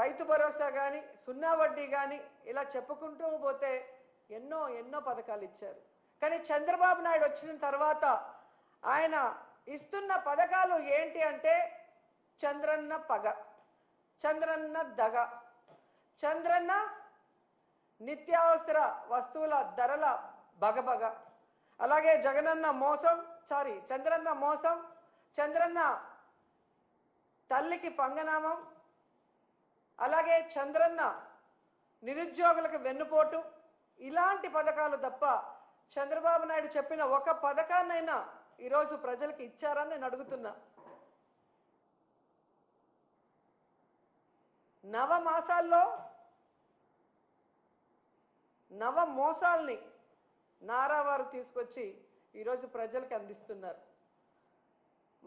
రైతు భరోసా కానీ సున్నా వడ్డీ కానీ ఇలా చెప్పుకుంటూ పోతే ఎన్నో ఎన్నో పథకాలు ఇచ్చారు. కానీ చంద్రబాబు నాయుడు వచ్చిన తర్వాత ఆయన ఇస్తున్న పథకాలు ఏంటి అంటే చంద్రన్న పగ చంద్రన్న దగ చంద్రన్న నిత్యావసర వస్తువుల ధరల బగబగ. అలాగే జగనన్న మోసం సారీ చంద్రన్న మోసం చంద్రన్న తల్లికి పంగనామం అలాగే చంద్రన్న నిరుద్యోగులకు వెన్నుపోటు ఇలాంటి పథకాలు తప్ప చంద్రబాబు నాయుడు చెప్పిన ఒక పథకాన్నైనా ఈరోజు ప్రజలకు ఇచ్చారని నేను అడుగుతున్నా. నవ మాసాల్లో నవ మోసాల్ని నారావారు తీసుకొచ్చి ఈరోజు ప్రజలకు అందిస్తున్నారు.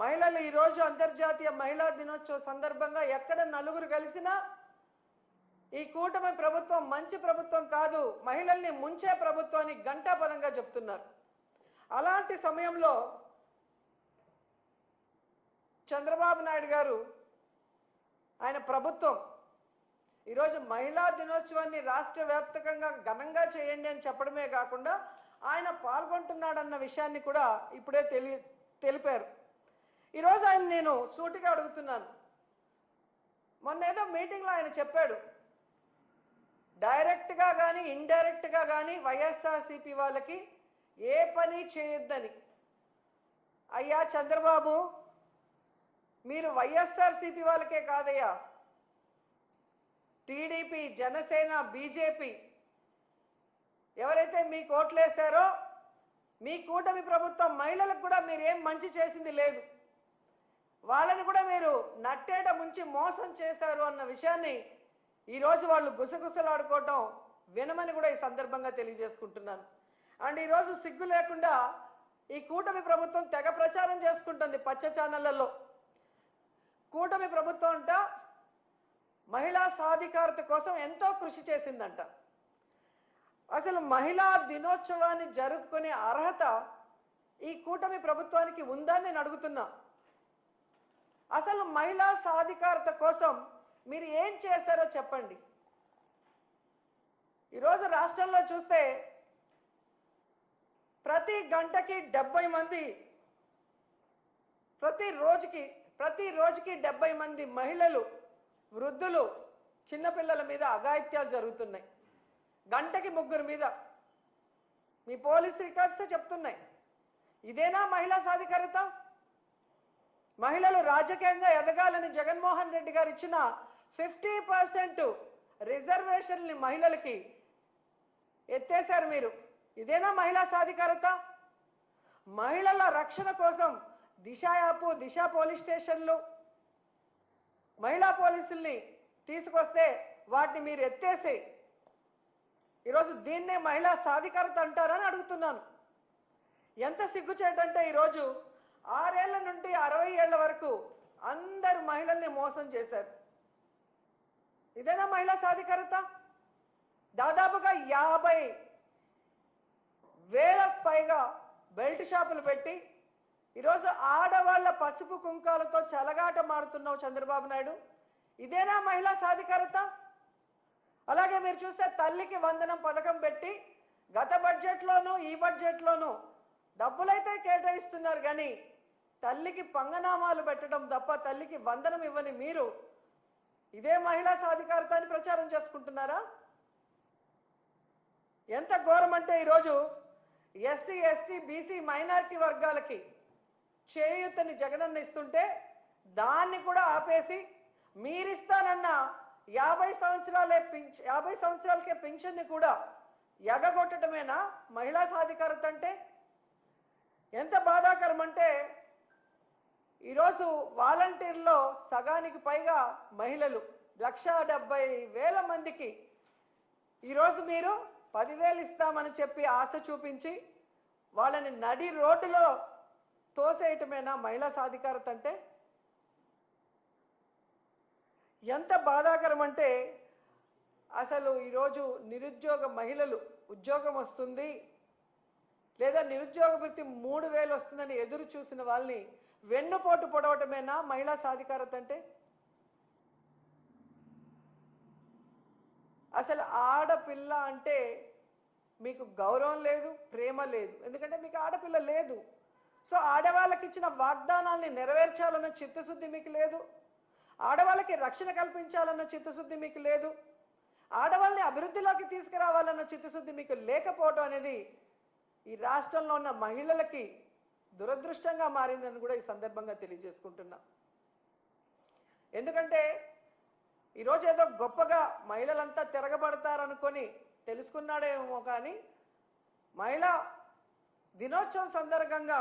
మహిళలు ఈరోజు అంతర్జాతీయ మహిళా దినోత్సవ సందర్భంగా ఎక్కడ నలుగురు కలిసినా ఈ కూటమి ప్రభుత్వం మంచి ప్రభుత్వం కాదు మహిళల్ని ముంచే ప్రభుత్వాన్ని గంటాపదంగా చెప్తున్నారు. అలాంటి సమయంలో చంద్రబాబు నాయుడు గారు ఆయన ప్రభుత్వం ఈరోజు మహిళా దినోత్సవాన్ని రాష్ట్ర వ్యాప్తంగా ఘనంగా చేయండి అని చెప్పడమే కాకుండా ఆయన పాల్గొంటున్నాడన్న విషయాన్ని కూడా ఇప్పుడే తెలి తెలిపారు. ఈరోజు ఆయన నేను సూటిగా అడుగుతున్నాను. మొన్న ఏదో మీటింగ్లో ఆయన చెప్పాడు. డైరెక్ట్గా కానీ ఇండైరెక్ట్గా కానీ వైఎస్ఆర్సీపీ వాళ్ళకి ఏ పని చేయొద్దని. అయ్యా చంద్రబాబు మీరు వైఎస్ఆర్సీపీ వాళ్ళకే కాదయ్యా. టీడీపీ జనసేన బీజేపీ ఎవరైతే మీకు ఓట్లేశారో మీ కూటమి ప్రభుత్వం మహిళలకు కూడా మీరు ఏం మంచి చేసింది లేదు. వాళ్ళని కూడా మీరు నట్టేట ముంచి మోసం చేశారు అన్న విషయాన్ని ఈరోజు వాళ్ళు గుసగుసలాడుకోవటం వినమని కూడా ఈ సందర్భంగా తెలియజేసుకుంటున్నాను. అండ్ ఈరోజు సిగ్గు లేకుండా ఈ కూటమి ప్రభుత్వం తెగ ప్రచారం చేసుకుంటుంది పచ్చ ఛానళ్ళలో కూటమి ప్రభుత్వం అంట మహిళా సాధికారత కోసం ఎంతో కృషి చేసిందంట. అసలు మహిళా దినోత్సవాన్ని జరుపుకునే అర్హత ఈ కూటమి ప్రభుత్వానికి ఉందని నేను అడుగుతున్నా. అసలు మహిళా సాధికారత కోసం మీరు ఏం చేశారో చెప్పండి. ఈరోజు రాష్ట్రంలో చూస్తే ప్రతి గంటకి డెబ్బై మంది ప్రతి రోజుకి ప్రతి రోజుకి డెబ్బై మంది మహిళలు వృద్ధులు చిన్నపిల్లల మీద అఘాయిత్యాలు జరుగుతున్నాయి. గంటకి ముగ్గురు మీద మీ పోలీస్ రికార్డ్సే చెప్తున్నాయి. ఇదేనా మహిళా సాధికారిత? మహిళలు రాజకీయంగా ఎదగాలని జగన్మోహన్ రెడ్డి గారు ఇచ్చిన ఫిఫ్టీ పర్సెంట్ రిజర్వేషన్ని మహిళలకి ఎత్తేశారు మీరు. ఇదేనా మహిళా సాధికారత? మహిళల రక్షణ కోసం దిశ యాపు దిశ పోలీస్ స్టేషన్లు మహిళా పోలీసుల్ని తీసుకొస్తే వాటిని మీరు ఎత్తేసి ఈరోజు దీన్నే మహిళా సాధికారత అంటారని అడుగుతున్నాను. ఎంత సిగ్గుచేటంటే ఈరోజు ఆరేళ్ళ నుండి అరవై ఏళ్ళ వరకు అందరు మహిళల్ని మోసం చేశారు. ఇదేనా మహిళా సాధికారత? దాదాపుగా యాభై వేలకు పైగా బెల్ట్ షాపులు పెట్టి ఈరోజు ఆడవాళ్ళ పసుపు కుంకాలతో చలగాట మారుతున్నావు చంద్రబాబు నాయుడు. ఇదేనా మహిళా సాధికారత? అలాగే మీరు చూస్తే తల్లికి వందనం పథకం పెట్టి గత బడ్జెట్లోనూ ఈ బడ్జెట్లోనూ డబ్బులైతే కేటాయిస్తున్నారు కానీ తల్లికి పంగనామాలు పెట్టడం తప్ప తల్లికి వందనం ఇవ్వని మీరు ఇదే మహిళా సాధికారత అని ప్రచారం చేసుకుంటున్నారా? ఎంత ఘోరం అంటే ఈరోజు ఎస్సీ ఎస్టీ బీసీ మైనారిటీ వర్గాలకి చేయూతని జగనన్న ఇస్తుంటే దాన్ని కూడా ఆపేసి మీరిస్తానన్న యాభై సంవత్సరాలే పింఛ యాభై సంవత్సరాలకే పెన్షన్ని కూడా ఎగగొట్టడమేనా మహిళా సాధికారత అంటే? ఎంత బాధాకరం అంటే ఈరోజు వాలంటీర్లో సగానికి పైగా మహిళలు లక్ష డెబ్బై వేల మందికి ఈరోజు మీరు పదివేలు ఇస్తామని చెప్పి ఆశ చూపించి వాళ్ళని నడి రోడ్డులో తోసేయటమేనా మహిళా సాధికారత అంటే? ఎంత బాధాకరం అంటే అసలు ఈరోజు నిరుద్యోగ మహిళలు ఉద్యోగం వస్తుంది లేదా నిరుద్యోగ వృత్తి మూడు వేలు వస్తుందని ఎదురు చూసిన వాళ్ళని వెన్నుపోటు పొడవటమేనా? మహిళా సాధికారత అంటే? అసలు ఆడపిల్ల అంటే మీకు గౌరవం లేదు ప్రేమ లేదు. ఎందుకంటే మీకు ఆడపిల్ల లేదు. సో ఆడవాళ్ళకి ఇచ్చిన వాగ్దానాల్ని నెరవేర్చాలన్న చిత్తశుద్ధి మీకు లేదు. ఆడవాళ్ళకి రక్షణ కల్పించాలన్న చిత్తశుద్ధి మీకు లేదు. ఆడవాళ్ళని అభివృద్ధిలోకి తీసుకురావాలన్న చిత్తశుద్ధి మీకు లేకపోవడం అనేది ఈ రాష్ట్రంలో ఉన్న మహిళలకి దురదృష్టంగా మారిందని కూడా ఈ సందర్భంగా తెలియజేసుకుంటున్నా. ఎందుకంటే ఈరోజు ఏదో గొప్పగా మహిళలంతా తిరగబడతారనుకొని తెలుసుకున్నాడేమో కానీ మహిళా దినోత్సవం సందర్భంగా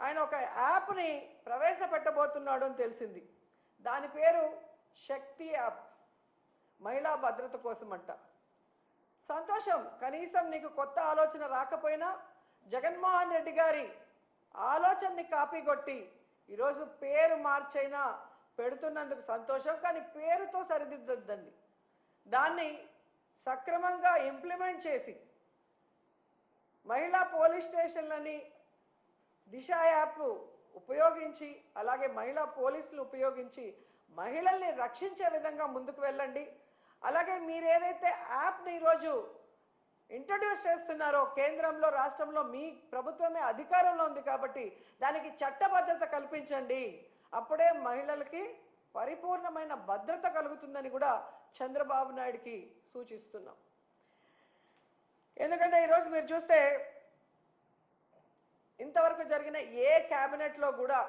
ఆయన ఒక యాప్ని ప్రవేశపెట్టబోతున్నాడు అని తెలిసింది. దాని పేరు శక్తి యాప్. మహిళా భద్రత కోసం అంట సంతోషం. కనీసం నీకు కొత్త ఆలోచన రాకపోయినా జగన్మోహన్ రెడ్డి గారి ఆలోచనని కాపీ కొట్టి ఈరోజు పేరు మార్చైనా పెడుతున్నందుకు సంతోషం కానీ పేరుతో సరిదిద్దద్దండి. దాన్ని సక్రమంగా ఇంప్లిమెంట్ చేసి మహిళా పోలీస్ స్టేషన్లని దిశ యాప్ ఉపయోగించి అలాగే మహిళా పోలీసులు ఉపయోగించి మహిళల్ని రక్షించే విధంగా ముందుకు వెళ్ళండి. అలాగే మీరు ఏదైతే యాప్ని ఈరోజు ఇంట్రడ్యూస్ చేస్తున్నారో. కేంద్రంలో రాష్ట్రంలో మీ ప్రభుత్వమే అధికారంలో ఉంది కాబట్టి దానికి చట్టబద్ధత కల్పించండి. అప్పుడే మహిళలకి పరిపూర్ణమైన భద్రత కలుగుతుందని కూడా చంద్రబాబు నాయుడికి సూచిస్తున్నాం. ఎందుకంటే ఈరోజు మీరు చూస్తే ఇంతవరకు జరిగిన ఏ క్యాబినెట్లో కూడా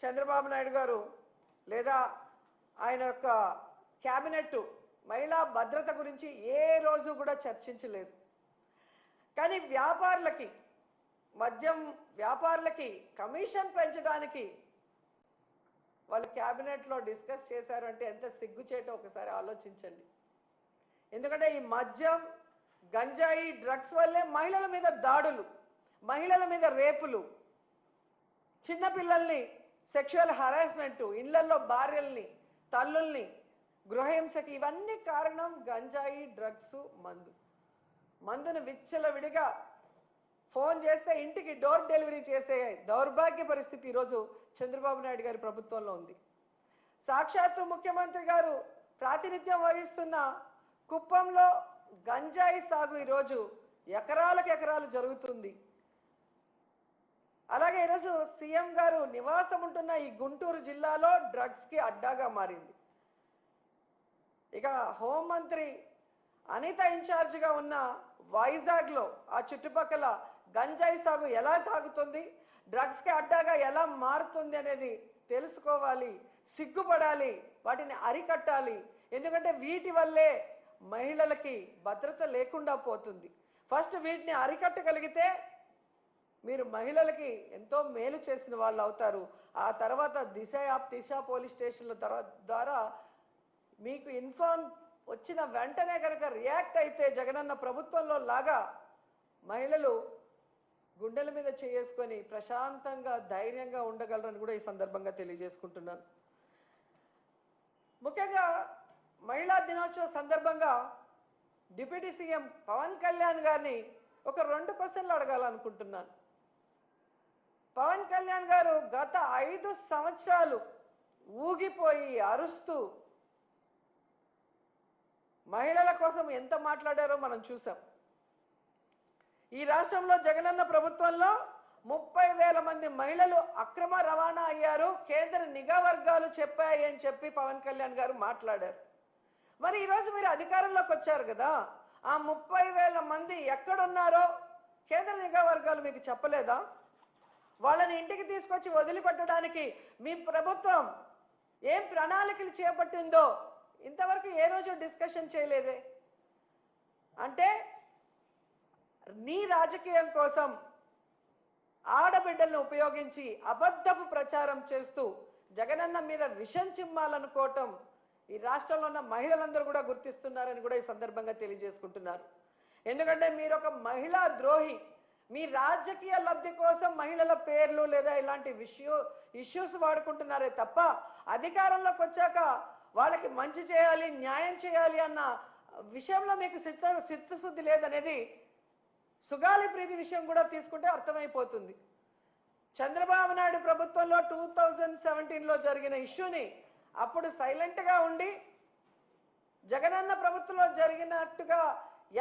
చంద్రబాబు నాయుడు గారు లేదా ఆయన యొక్క క్యాబినెట్ మహిళా భద్రత గురించి ఏ రోజు కూడా చర్చించలేదు. కానీ వ్యాపారులకి మద్యం వ్యాపారులకి కమిషన్ పెంచడానికి వాళ్ళు క్యాబినెట్లో డిస్కస్ చేశారంటే ఎంత సిగ్గుచేటో ఒకసారి ఆలోచించండి. ఎందుకంటే ఈ మద్యం గంజాయి డ్రగ్స్ వల్లే మహిళల మీద దాడులు మహిళల మీద రేపులు చిన్నపిల్లల్ని సెక్షువల్ హరాస్మెంటు ఇళ్ళల్లో భార్యల్ని తల్లుల్ని గృహహింసకి ఇవన్నీ కారణం గంజాయి డ్రగ్స్ మందు. మందును విచ్చలవిడిగా ఫోన్ చేస్తే ఇంటికి డోర్ డెలివరీ చేసే దౌర్భాగ్య పరిస్థితి ఈరోజు చంద్రబాబు నాయుడు గారి ప్రభుత్వంలో ఉంది. సాక్షాత్తు ముఖ్యమంత్రి గారు ప్రాతినిధ్యం వహిస్తున్న కుప్పంలో గంజాయి సాగు ఈరోజు ఎకరాలకు ఎకరాలు జరుగుతుంది. అలాగే ఈరోజు సీఎం గారు నివాసం ఉంటున్న ఈ గుంటూరు జిల్లాలో డ్రగ్స్కి అడ్డాగా మారింది. ఇక హోంమంత్రి అనిత ఇన్ఛార్జిగా ఉన్న వైజాగ్లో ఆ చుట్టుపక్కల గంజాయి సాగు ఎలా తాగుతుంది డ్రగ్స్కి అడ్డాగా ఎలా మారుతుంది అనేది తెలుసుకోవాలి సిగ్గుపడాలి వాటిని అరికట్టాలి. ఎందుకంటే వీటి వల్లే మహిళలకి భద్రత లేకుండా పోతుంది. ఫస్ట్ వీటిని అరికట్టగలిగితే మీరు మహిళలకి ఎంతో మేలు చేసిన వాళ్ళు అవుతారు. ఆ తర్వాత దిశ యాప్ దిశ పోలీస్ స్టేషన్ల ద్వారా మీకు ఇన్ఫార్మ్ వచ్చిన వెంటనే కనుక రియాక్ట్ అయితే జగనన్న ప్రభుత్వంలో లాగా మహిళలు గుండెల మీద చేసుకొని ప్రశాంతంగా ధైర్యంగా ఉండగలరని కూడా ఈ సందర్భంగా తెలియజేసుకుంటున్నాను. ముఖ్యంగా మహిళా దినోత్సవ సందర్భంగా డిప్యూటీ సీఎం పవన్ కళ్యాణ్ గారిని ఒక రెండు క్వశ్చన్లు అడగాలనుకుంటున్నాను. పవన్ కళ్యాణ్ గారు గత ఐదు సంవత్సరాలు ఊగిపోయి అరుస్తూ మహిళల కోసం ఎంత మాట్లాడారో మనం చూసాం. ఈ రాష్ట్రంలో జగనన్న ప్రభుత్వంలో ముప్పై వేల మంది మహిళలు అక్రమ రవాణా అయ్యారు. కేంద్ర నిఘా వర్గాలు చెప్పాయి అని చెప్పి పవన్ కళ్యాణ్ గారు మాట్లాడారు. మరి ఈరోజు మీరు అధికారంలోకి వచ్చారు కదా. ఆ ముప్పై వేల మంది ఎక్కడున్నారో కేంద్ర నిఘా వర్గాలు మీకు చెప్పలేదా? వాళ్ళని ఇంటికి తీసుకొచ్చి వదిలిపెట్టడానికి మీ ప్రభుత్వం ఏం ప్రణాళికలు చేపట్టిందో ఇంతవరకు ఏ రోజు డిస్కషన్ చేయలేదే? అంటే నీ రాజకీయం కోసం ఆడబిడ్డలను ఉపయోగించి అబద్ధపు ప్రచారం చేస్తూ జగనన్న మీద విషం చిమ్మాలనుకోవటం ఈ రాష్ట్రంలో ఉన్న మహిళలందరూ కూడా గుర్తిస్తున్నారని కూడా ఈ సందర్భంగా తెలియజేసుకుంటున్నారు. ఎందుకంటే మీరు ఒక మహిళా ద్రోహి మీ రాజకీయ లబ్ధి కోసం మహిళల పేర్లు లేదా ఇలాంటి విషయూ ఇష్యూస్ వాడుకుంటున్నారే తప్ప అధికారంలోకి వచ్చాక వాళ్ళకి మంచి చేయాలి న్యాయం చేయాలి అన్న విషయంలో మీకు సిద్ధ చిత్తశుద్ధి లేదనేది సుగాలి ప్రీతి విషయం కూడా తీసుకుంటే అర్థమైపోతుంది. చంద్రబాబు నాయుడు ప్రభుత్వంలో టూ థౌజండ్ సెవెంటీన్లో జరిగిన ఇష్యూని అప్పుడు సైలెంట్గా ఉండి జగనన్న ప్రభుత్వంలో జరిగినట్టుగా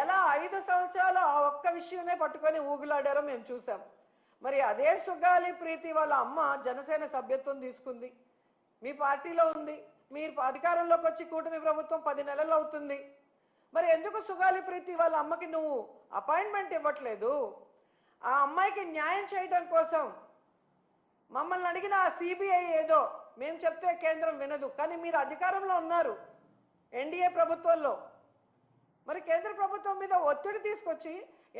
ఎలా ఐదు సంవత్సరాలు ఆ ఒక్క విషయమే పట్టుకొని ఊగులాడారో మేము చూసాం మరి అదే సుగాలి ప్రీతి వాళ్ళ అమ్మ జనసేన సభ్యత్వం తీసుకుంది. మీ పార్టీలో ఉంది. మీరు అధికారంలోకి వచ్చి కూటమి ప్రభుత్వం పది నెలలు అవుతుంది. మరి ఎందుకు సుగాలి ప్రీతి వాళ్ళ అమ్మకి నువ్వు అపాయింట్మెంట్ ఇవ్వట్లేదు? ఆ అమ్మాయికి న్యాయం చేయడం కోసం మమ్మల్ని అడిగిన ఆ సిబిఐ ఏదో మేము చెప్తే కేంద్రం వినదు కానీ మీరు అధికారంలో ఉన్నారు ఎన్డీఏ ప్రభుత్వంలో. మరి కేంద్ర ప్రభుత్వం మీద ఒత్తిడి తీసుకొచ్చి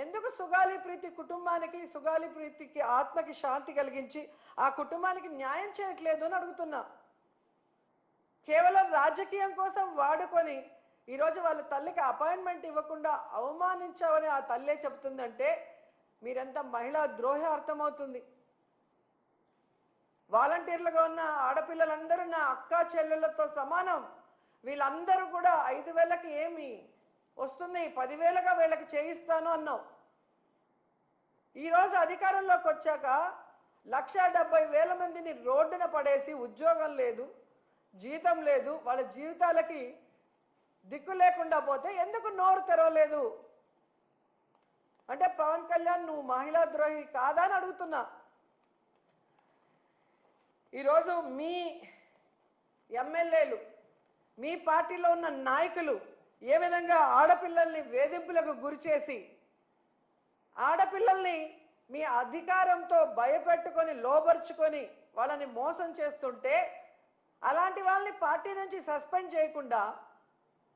ఎందుకు సుగాలి ప్రీతి కుటుంబానికి సుగాలి ప్రీతికి ఆత్మకి శాంతి కలిగించి ఆ కుటుంబానికి న్యాయం చేయట్లేదు అని అడుగుతున్నా. కేవలం రాజకీయం కోసం వాడుకొని ఈరోజు వాళ్ళ తల్లికి అపాయింట్మెంట్ ఇవ్వకుండా అవమానించావని ఆ తల్లే చెప్తుందంటే మీరంతా మహిళా ద్రోహి అర్థమవుతుంది. వాలంటీర్లుగా ఉన్న ఆడపిల్లలందరూ నా అక్క చెల్లెళ్ళతో సమానం. వీళ్ళందరూ కూడా ఐదు వేలకి ఏమి? వస్తుంది పదివేలుగా వీళ్ళకి చేయిస్తాను అన్నావు. ఈరోజు అధికారంలోకి వచ్చాక లక్ష డెబ్బై వేల మందిని రోడ్డున పడేసి ఉద్యోగం లేదు. జీతం లేదు వాళ్ళ జీవితాలకి దిక్కు లేకుండా పోతే ఎందుకు నోరు తెరవలేదు? అంటే పవన్ కళ్యాణ్ నువ్వు మహిళా ద్రోహి కాదా అని అడుగుతున్నా. ఈరోజు మీ ఎమ్మెల్యేలు మీ పార్టీలో ఉన్న నాయకులు ఏ విధంగా ఆడపిల్లల్ని వేధింపులకు గురిచేసి ఆడపిల్లల్ని మీ అధికారంతో భయపెట్టుకొని లోబర్చుకొని వాళ్ళని మోసం చేస్తుంటే అలాంటి వాళ్ళని పార్టీ నుంచి సస్పెండ్ చేయకుండా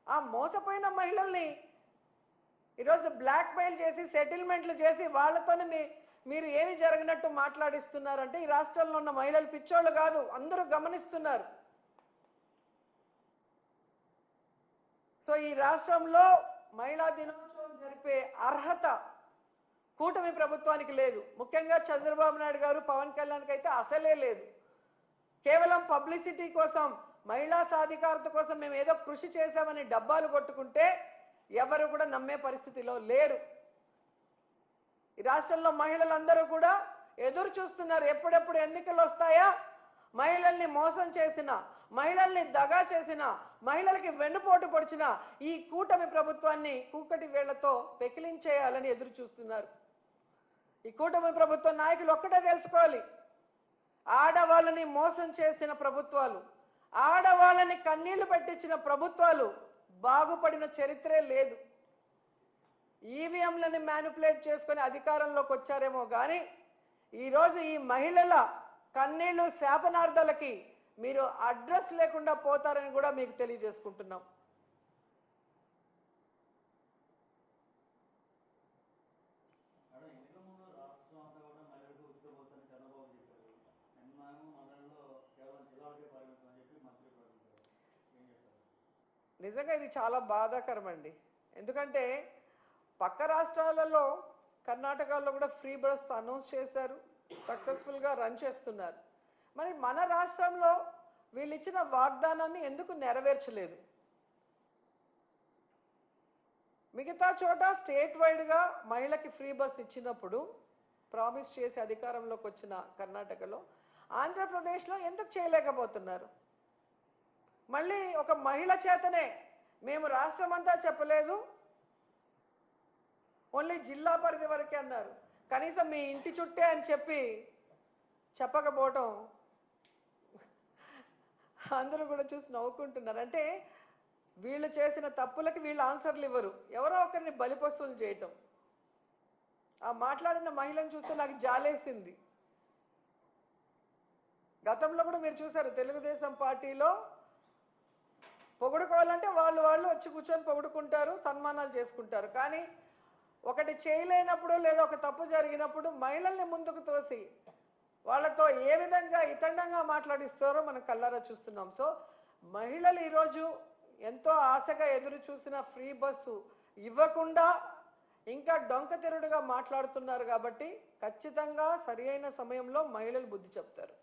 ఆ మోసపోయిన మహిళల్ని ఈరోజు బ్లాక్మెయిల్ చేసి సెటిల్మెంట్లు చేసి వాళ్ళతోనే మీ మీరు ఏమి జరిగినట్టు మాట్లాడిస్తున్నారంటే ఈ రాష్ట్రంలో ఉన్న మహిళలు పిచ్చోళ్ళు కాదు అందరూ గమనిస్తున్నారు. సో ఈ రాష్ట్రంలో మహిళా దినోత్సవం జరిపే అర్హత కూటమి ప్రభుత్వానికి లేదు. ముఖ్యంగా చంద్రబాబు నాయుడు గారు పవన్ కళ్యాణ్కి అయితే అసలే లేదు. కేవలం పబ్లిసిటీ కోసం మహిళా సాధికారత కోసం మేము ఏదో కృషి చేశామని డబ్బాలు కొట్టుకుంటే ఎవరు కూడా నమ్మే పరిస్థితిలో లేరు. ఈ రాష్ట్రంలో మహిళలందరూ కూడా ఎదురు చూస్తున్నారు. ఎప్పుడెప్పుడు ఎన్నికలు వస్తాయా? మహిళల్ని మోసం చేసిన మహిళల్ని దగా చేసిన మహిళలకి వెన్నుపోటు పొడిచిన ఈ కూటమి ప్రభుత్వాన్ని కూకటి వేళ్ళతో పెకిలించేయాలని ఎదురు చూస్తున్నారు. ఈ కూటమి ప్రభుత్వ నాయకులు ఒక్కటే తెలుసుకోవాలి. ఆడవాళ్ళని మోసం చేసిన ప్రభుత్వాలు ఆడవాళ్ళని కన్నీళ్ళు పెట్టించిన ప్రభుత్వాలు బాగుపడిన చరిత్రే లేదు. ఈవీఎంలని మ్యానిపులేట్ చేసుకొని అధికారంలోకి వచ్చారేమో కానీ ఈరోజు ఈ మహిళల కన్నీళ్ళు శాపనార్థాలకి మీరు అడ్రస్ లేకుండా పోతారని కూడా మీకు తెలియజేసుకుంటున్నాం మేడం ఎన్నికల ముందు రాష్ట్రం అంతా కూడా మహిళలకు ఉచిత బస్సుని చంద్రబాబు చెప్పారు నిన్నేమో మండలంలో కేవలం జిల్లాలకే పరిమితం అని చెప్పి మంత్రి ప్రకటించారు ఏం చేస్తారు నిజంగా ఇది చాలా బాధాకరం అండి ఎందుకంటే పక్క రాష్ట్రాలలో కర్ణాటకలో కూడా ఫ్రీ బస్ అనౌన్స్ చేశారు సక్సెస్ఫుల్గా రన్ చేస్తున్నారు. మరి మన రాష్ట్రంలో వీళ్ళు ఇచ్చిన వాగ్దానాన్ని ఎందుకు నెరవేర్చలేదు? మిగతా చోట స్టేట్ వైడ్గా మహిళకి ఫ్రీ బస్ ఇచ్చినప్పుడు ప్రామిస్ చేసి అధికారంలోకి వచ్చిన కర్ణాటకలో ఆంధ్రప్రదేశ్లో ఎందుకు చేయలేకపోతున్నారు? మళ్ళీ ఒక మహిళ చేతనే మేము రాష్ట్రం అంతా చెప్పలేదు. ఓన్లీ జిల్లా పరిధి వరకే అన్నారు. కనీసం మీ ఇంటి చుట్టే అని చెప్పి చెప్పకపోవటం అందరూ కూడా చూసి నవ్వుకుంటున్నారు. అంటే వీళ్ళు చేసిన తప్పులకి వీళ్ళు ఆన్సర్లు ఇవ్వరు. ఎవరో ఒకరిని బలిపశువులు చేయటం. ఆ మాట్లాడిన మహిళను చూస్తే నాకు జాలేసింది. గతంలో కూడా మీరు చూసారు తెలుగుదేశం పార్టీలో పొగుడుకోవాలంటే వాళ్ళు వాళ్ళు వచ్చి కూర్చొని పొగుడుకుంటారు సన్మానాలు చేసుకుంటారు. కానీ ఒకటి చేయలేనప్పుడు లేదా ఒక తప్పు జరిగినప్పుడు మహిళల్ని ముందుకు తోసి వాళ్ళతో ఏ విధంగా ఇతండంగా మాట్లాడిస్తారో మనం కల్లారా చూస్తున్నాం. సో మహిళలు ఈరోజు ఎంతో ఆశగా ఎదురు చూసిన ఫ్రీ బస్సు ఇవ్వకుండా ఇంకా డొంకతిరుడుగా మాట్లాడుతున్నారు కాబట్టి ఖచ్చితంగా సరి సమయంలో మహిళలు బుద్ధి చెప్తారు.